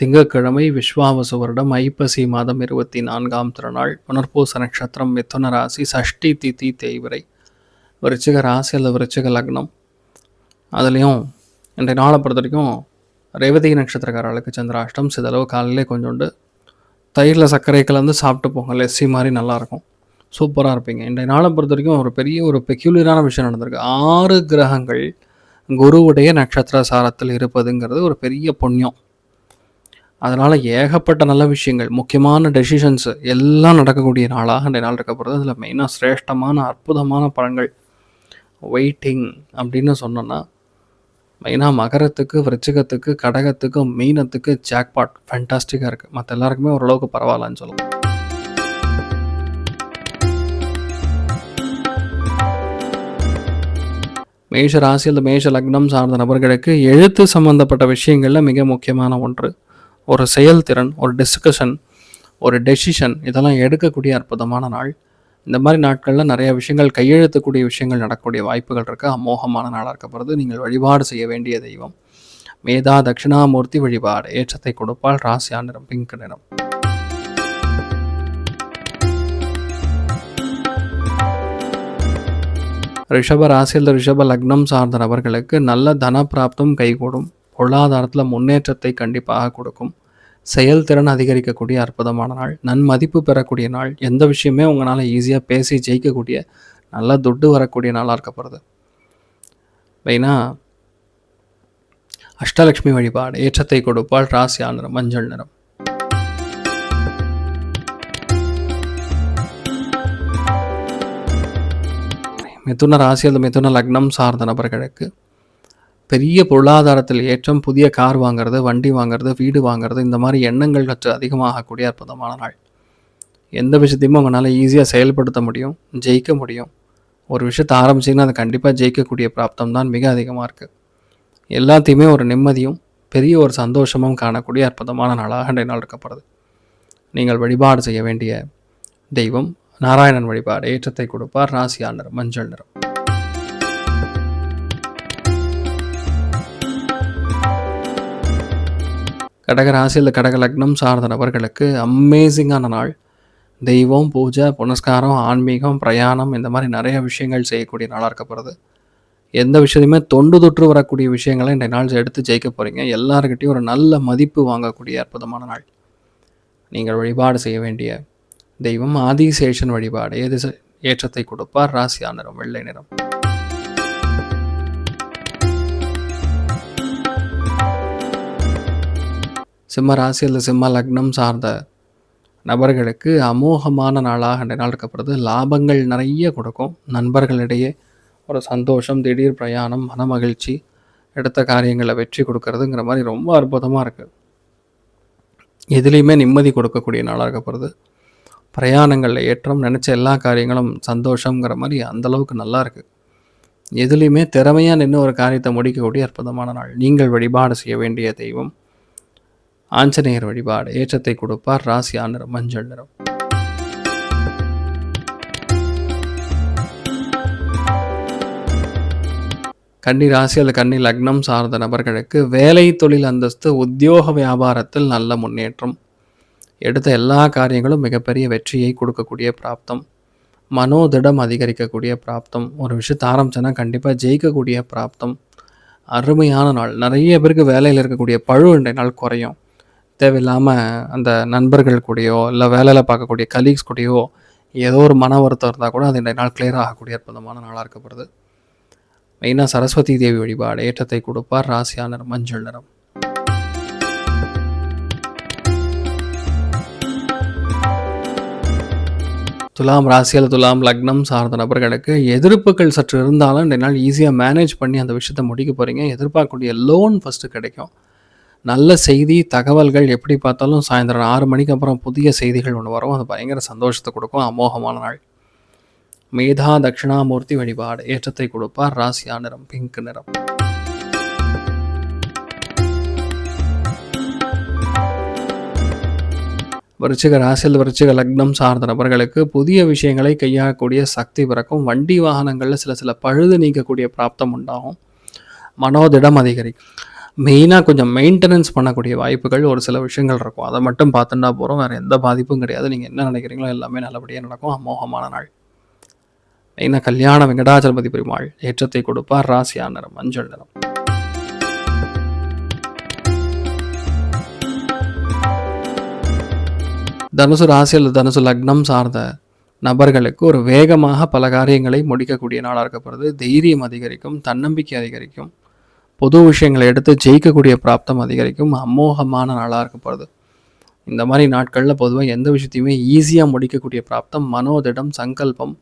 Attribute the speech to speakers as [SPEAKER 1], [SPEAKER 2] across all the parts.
[SPEAKER 1] திங்கட்கிழமை விஸ்வாவசு வருடம் ஐப்பசி மாதம் இருபத்தி நான்காம் திருநாள் புனர்பூச நட்சத்திரம் மிதுன ராசி சஷ்டி திதி தேய்விரை விருச்சிக ராசி அல்லது விருச்சிக லக்னம். அதுலேயும் இன்றைய நாளை பொறுத்த வரைக்கும் ரேவதி நட்சத்திரக்காரர்களுக்கு சந்திராஷ்டம் சிதளவு காலையிலே கொஞ்சோண்டு தயிரில் சர்க்கரை கலந்து சாப்பிட்டு போங்க லெஸ்ஸி மாதிரி நல்லாயிருக்கும் சூப்பராக இருப்பீங்க. இன்றைய நாளை பொறுத்த வரைக்கும் ஒரு பெரிய ஒரு பெக்யூலியரான விஷயம் நடந்திருக்கு. ஆறு கிரகங்கள் குருவுடைய நட்சத்திர சாரத்தில் இருப்பதுங்கிறது ஒரு பெரிய புண்ணியம். அதனால் ஏகப்பட்ட நல்ல விஷயங்கள் முக்கியமான டெசிஷன்ஸு எல்லாம் நடக்கக்கூடிய நாளாக அந்த நாள் இருக்க போகிறது அதில் மெயினாக சிரேஷ்டமான அற்புதமான பலன்கள். வெயிட்டிங் அப்படின்னு சொன்னோன்னா மெயினாக மகரத்துக்கு விருச்சிகத்துக்கு கடகத்துக்கு மீனத்துக்கு ஜாக்பாட் ஃபேண்டாஸ்டிக்காக இருக்குது மற்ற எல்லாருக்குமே ஓரளவுக்கு பரவாயில்லன்னு சொல்லலாம் மேஷ ராசி அல்லது மேஷ லக்னம் சார்ந்த நபர்களுக்கு எழுத்து சம்பந்தப்பட்ட விஷயங்களில் மிக முக்கியமான ஒன்று. ஒரு செயல்திறன் ஒரு டிஸ்கஷன் ஒரு டெசிஷன் இதெல்லாம் எடுக்கக்கூடிய அற்புதமான நாள். இந்த மாதிரி நாட்களில் நிறைய விஷயங்கள் கையெழுத்தக்கூடிய விஷயங்கள் நடக்கக்கூடிய வாய்ப்புகள் இருக்குது அமோகமான நாளாக இருக்கப்படுறது நீங்கள் வழிபாடு செய்ய வேண்டிய தெய்வம். மேதா தட்சிணாமூர்த்தி வழிபாடு. ஏற்றத்தை கொடுப்பால் ராசியா நிறம் பிங்க் நிறம். ரிஷப ராசியில் ரிஷப லக்னம் சார்ந்த நபர்களுக்கு நல்ல தன பிராப்தம் கைகூடும். பொருளாதாரத்தில் முன்னேற்றத்தை கண்டிப்பாக கொடுக்கும். செயல்திறன் அதிகரிக்கக்கூடிய அற்புதமான நாள். நன்மதிப்பு பெறக்கூடிய நாள். எந்த விஷயமே உங்களால் ஈஸியாக பேசி ஜெயிக்கக்கூடிய நல்ல துட்டு வரக்கூடிய நாளாக இருக்கப்படுது மெயினாக அஷ்டலக்ஷ்மி வழிபாடு. ஏற்றத்தை கொடுப்பால் ராசியா நிறம் மஞ்சள் நிறம். மிதுன ராசி அல்லது மிதுன லக்னம் சார்ந்த நபர்களுக்கு பெரிய பொருளாதாரத்தில் ஏற்றம் புதிய கார் வாங்குறது வண்டி வாங்குறது வீடு வாங்குறது இந்த மாதிரி எண்ணங்கள் சற்று அதிகமாகக்கூடிய அற்புதமான நாள். எந்த விஷயத்தையுமே உங்களால் ஈஸியாக செயல்படுத்த முடியும் ஜெயிக்க முடியும். ஒரு விஷயத்தை ஆரம்பிச்சிங்கன்னா அதை கண்டிப்பாக ஜெயிக்கக்கூடிய பிராப்தம் தான் மிக அதிகமாக இருக்குது எல்லாத்தையுமே ஒரு நிம்மதியும் பெரிய ஒரு சந்தோஷமும் காணக்கூடிய அற்புதமான நாளாக அன்றைய நாள் இருக்கப்படுது நீங்கள் வழிபாடு செய்ய வேண்டிய தெய்வம் நாராயணன் வழிபாடு ஏற்றத்தை கொடுப்பார் ராசியா நிறம் மஞ்சள் நிறம். கடக இல்லை கடக லக்னம் சார்ந்த நபர்களுக்கு அமேசிங்கான நாள். தெய்வம் பூஜை புனஸ்காரம் ஆன்மீகம் பிரயாணம் இந்த மாதிரி நிறைய விஷயங்கள் செய்யக்கூடிய நாளாக இருக்கப்படுறது எந்த விஷயத்தையுமே தொண்டு தொற்று வரக்கூடிய விஷயங்களை இந்த நாள் எடுத்து ஜெயிக்க போகிறீங்க எல்லாருக்கிட்டையும் ஒரு நல்ல மதிப்பு வாங்கக்கூடிய அற்புதமான நாள். நீங்கள் வழிபாடு செய்ய வேண்டிய தெய்வம் ஆதிசேஷன் வழிபாடு எது ஏற்றத்தை கொடுப்பார். ராசியா நிறம் வெள்ளை நிறம். சிம்ம ராசி அல்லது சிம்ம லக்னம் சார்ந்த நபர்களுக்கு அமோகமான நாளாக இந்த நாள் இருக்கப்படுது லாபங்கள் நிறைய கொடுக்கும். நண்பர்களிடையே ஒரு சந்தோஷம் திடீர் பிரயாணம் மன மகிழ்ச்சி எடுத்த காரியங்களை வெற்றி கொடுக்கறதுங்கிற மாதிரி ரொம்ப அற்புதமாக இருக்குது எதுலேயுமே நிம்மதி கொடுக்கக்கூடிய நாளாக இருக்கப்படுது. பிரயாணங்களில் ஏற்றம் நினச்ச எல்லா காரியங்களும் சந்தோஷங்கிற மாதிரி அந்த அளவுக்கு நல்லா இருக்குது எதுலேயுமே திறமையாக நின்று ஒரு காரியத்தை முடிக்கக்கூடிய அற்புதமான நாள். நீங்கள் வழிபாடு செய்ய வேண்டிய தெய்வம் ஆஞ்சநேயர் வழிபாடு ஏற்றத்தை கொடுப்பார் ராசியா நிறம் மஞ்சள் நிறம். கன்னி ராசி அல்லது கன்னி லக்னம் சார்ந்த நபர்களுக்கு வேலை தொழில் அந்தஸ்து உத்தியோக வியாபாரத்தில் நல்ல முன்னேற்றம். எடுத்த எல்லா காரியங்களும் மிகப்பெரிய வெற்றியை கொடுக்கக்கூடிய பிராப்தம். மனோதிடம் அதிகரிக்கக்கூடிய பிராப்தம். ஒரு விஷயத்தை ஆரம்பிச்சோன்னா கண்டிப்பாக ஜெயிக்கக்கூடிய பிராப்தம். அருமையான நாள். நிறைய பேருக்கு வேலையில் இருக்கக்கூடிய பழு இன்றைய நாள் குறையும். தேவையில்லாமல் அந்த நண்பர்கள் கூடயோ இல்லை வேலையில் பார்க்கக்கூடிய கலீக்ஸ் கூடயோ ஏதோ ஒரு மன வருத்தம் இருந்தால் கூட அது இன்றைய நாள் கிளியர் ஆகக்கூடிய அற்புதமான நாளாக இருக்கப்படுது மெயினாக சரஸ்வதி தேவி வழிபாடு ஏற்றத்தை கொடுப்பார் ராசியா நிறம் மஞ்சள் நிறம். துலாம் ராசியில் துலாம் லக்னம் சார்ந்த நபர்களுக்கு எதிர்ப்புகள் சற்று இருந்தாலும் ரெண்டு நாள் ஈஸியாக மேனேஜ் பண்ணி அந்த விஷயத்தை முடிக்க போகிறீங்க எதிர்பார்க்கக்கூடிய லோன் ஃபஸ்ட்டு கிடைக்கும். நல்ல செய்தி தகவல்கள் எப்படி பார்த்தாலும் சாயந்தரம் ஆறு மணிக்கு அப்புறம் புதிய செய்திகள் ஒன்று வரும். அது பயங்கர சந்தோஷத்தை கொடுக்கும். அமோகமான நாள். மேதா தட்சிணாமூர்த்தி வழிபாடு. ஏற்றத்தை கொடுப்பார். ராசியா நிறம் பிங்க் நிறம். விருச்சிக ராசியில் விருச்சிக லக்னம் சார்ந்த நபர்களுக்கு புதிய விஷயங்களை கையாளக்கூடிய சக்தி பிறக்கும். வண்டி வாகனங்களில் சில சில பழுது நீக்கக்கூடிய பிராப்தம் உண்டாகும். மனோதிடம் அதிகரிக்கும். மெயினாக கொஞ்சம் மெயின்டெனன்ஸ் பண்ணக்கூடிய வாய்ப்புகள் ஒரு சில விஷயங்கள் இருக்கும். அதை மட்டும் பார்த்துட்டா போகிறோம் வேறு எந்த பாதிப்பும் கிடையாது. நீங்கள் என்ன நினைக்கிறீங்களோ எல்லாமே நல்லபடியாக நடக்கும். அமோகமான நாள். மெயினாக கல்யாண வெங்கடாச்சலபதி பெருமாள் ஏற்றத்தை கொடுப்பார். ராசியா நிறம் மஞ்சள் நிறம். தனுசு ராசியில் தனுசு லக்னம் சார்ந்த நபர்களுக்கு ஒரு வேகமாக பல காரியங்களை முடிக்கக்கூடிய நாளாக இருக்கப்படுது தைரியம் அதிகரிக்கும் தன்னம்பிக்கை அதிகரிக்கும். பொது விஷயங்களை எடுத்து ஜெயிக்கக்கூடிய பிராப்தம் அதிகரிக்கும் அமோகமான நாளாக இருக்கப்படுது. இந்த மாதிரி நாட்களில் பொதுவாக எந்த விஷயத்தையுமே ஈஸியாக முடிக்கக்கூடிய பிராப்தம் மனோதிடம் சங்கல்பம்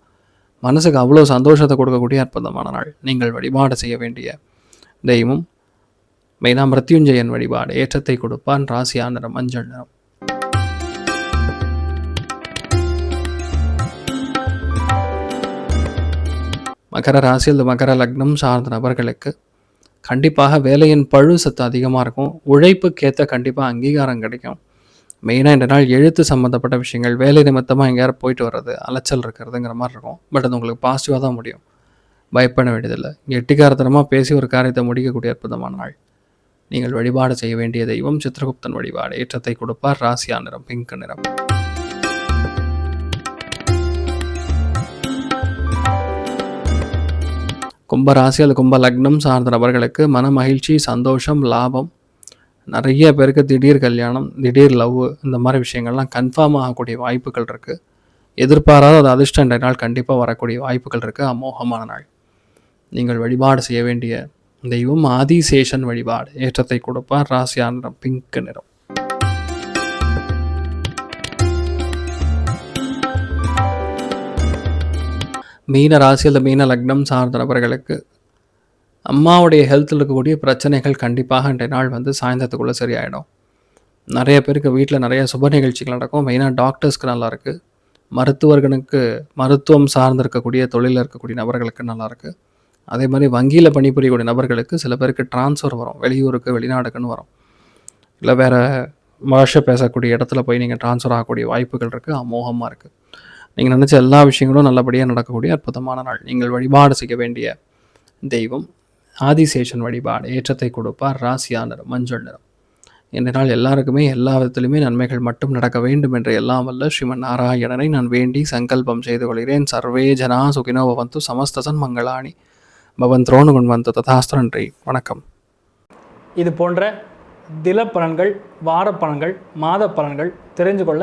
[SPEAKER 1] மனசுக்கு அவ்வளோ சந்தோஷத்தை கொடுக்கக்கூடிய அற்புதமான நாள். நீங்கள் வழிபாடு செய்ய வேண்டிய தெய்வம் மெயினாக மிருத்யுஞ்சயன் வழிபாடு ஏற்றத்தை கொடுப்பான் ராசியா நிறம் மஞ்சள் நிறம். மகர ராசியில் மகர லக்னம் சார்ந்த நபர்களுக்கு கண்டிப்பாக வேலையின் பழு சத்து அதிகமாக இருக்கும். உழைப்புக்கேற்ற கண்டிப்பாக அங்கீகாரம் கிடைக்கும். மெயினாக இந்த நாள் எழுத்து சம்மந்தப்பட்ட விஷயங்கள் வேலை நிமித்தமாக எங்கேயாரும் போயிட்டு வர்றது அலைச்சல் இருக்கிறதுங்கிற மாதிரி இருக்கும். பட் அது உங்களுக்கு பாசிட்டிவாக தான் முடியும். பயப்பட வேண்டியதில்லை. எட்டிக்காரத்தனமாக பேசி ஒரு காரியத்தை முடிக்கக்கூடிய அற்புதமான நாள். நீங்கள் வழிபாடு செய்ய வேண்டிய தெய்வம் சித்திரகுப்தன் வழிபாடு. ஏற்றத்தை கொடுப்பார் ராசியா நிறம் பிங்க் நிறம். கும்ப ராசி அல்லது கும்ப லக்னம் சார்ந்த நபர்களுக்கு மன மகிழ்ச்சி சந்தோஷம் லாபம். நிறைய பேருக்கு திடீர் கல்யாணம் திடீர் லவ் இந்த மாதிரி விஷயங்கள்லாம் கன்ஃபார்ம் ஆகக்கூடிய வாய்ப்புகள் இருக்குது எதிர்பாராத அது அதிர்ஷ்ட நாள் கண்டிப்பாக வரக்கூடிய வாய்ப்புகள் இருக்குது அமோகமான நாள். நீங்கள் வழிபாடு செய்ய வேண்டிய தெய்வம் ஆதிசேஷன் வழிபாடு. ஏற்றத்தை கொடுப்பார். ராசியான பிங்க் நிறம். மீன ராசியில் மீன லக்னம் சார்ந்த நபர்களுக்கு அம்மாவுடைய ஹெல்த்தில் இருக்கக்கூடிய பிரச்சனைகள் கண்டிப்பாக இன்றைய நாள் வந்து சாயந்தரத்துக்குள்ளே சரியாயிடும். நிறைய பேருக்கு வீட்டில் நிறைய சுப நிகழ்ச்சிகள் நடக்கும். மெயினாக டாக்டர்ஸ்க்கு நல்லாயிருக்கு மருத்துவர்களுக்கு மருத்துவம் சார்ந்து இருக்கக்கூடிய தொழிலில் இருக்கக்கூடிய நபர்களுக்கு நல்லாயிருக்கு அதே மாதிரி வங்கியில் பணிபுரியக்கூடிய நபர்களுக்கு சில பேருக்கு ட்ரான்ஸ்ஃபர் வரும். வெளியூருக்கு வெளிநாடுக்குன்னு வரும். இல்லை வேறு பாஷை பேசக்கூடிய இடத்துல போய் நீங்கள் ட்ரான்ஸ்ஃபர் ஆகக்கூடிய வாய்ப்புகள் இருக்குது அமோகமாக இருக்குது நீங்கள் நினச்ச எல்லா விஷயங்களும் நல்லபடியாக நடக்கக்கூடிய அற்புதமான நாள். நீங்கள் வழிபாடு செய்ய வேண்டிய தெய்வம் ஆதிசேஷன் வழிபாடு ஏற்றத்தை கொடுப்பார் ராசியா நிறம் மஞ்சள் நிறம். இந்த நாள் எல்லாருக்குமே எல்லா விதத்திலுமே நன்மைகள் மட்டும் நடக்க வேண்டும் என்று எல்லாம் வல்ல ஸ்ரீமன் நாராயணனை நான் வேண்டி சங்கல்பம் செய்து கொள்கிறேன். சர்வே ஜனா சுகினோ பவந்து சமஸ்தசன் மங்களாணி. பவன் துரோணு குண்வந்து ததாஸ்திரன்றி வணக்கம்.
[SPEAKER 2] இது போன்ற தில பலன்கள் வார பலன்கள் மாத பலன்கள் தெரிஞ்சு கொள்ள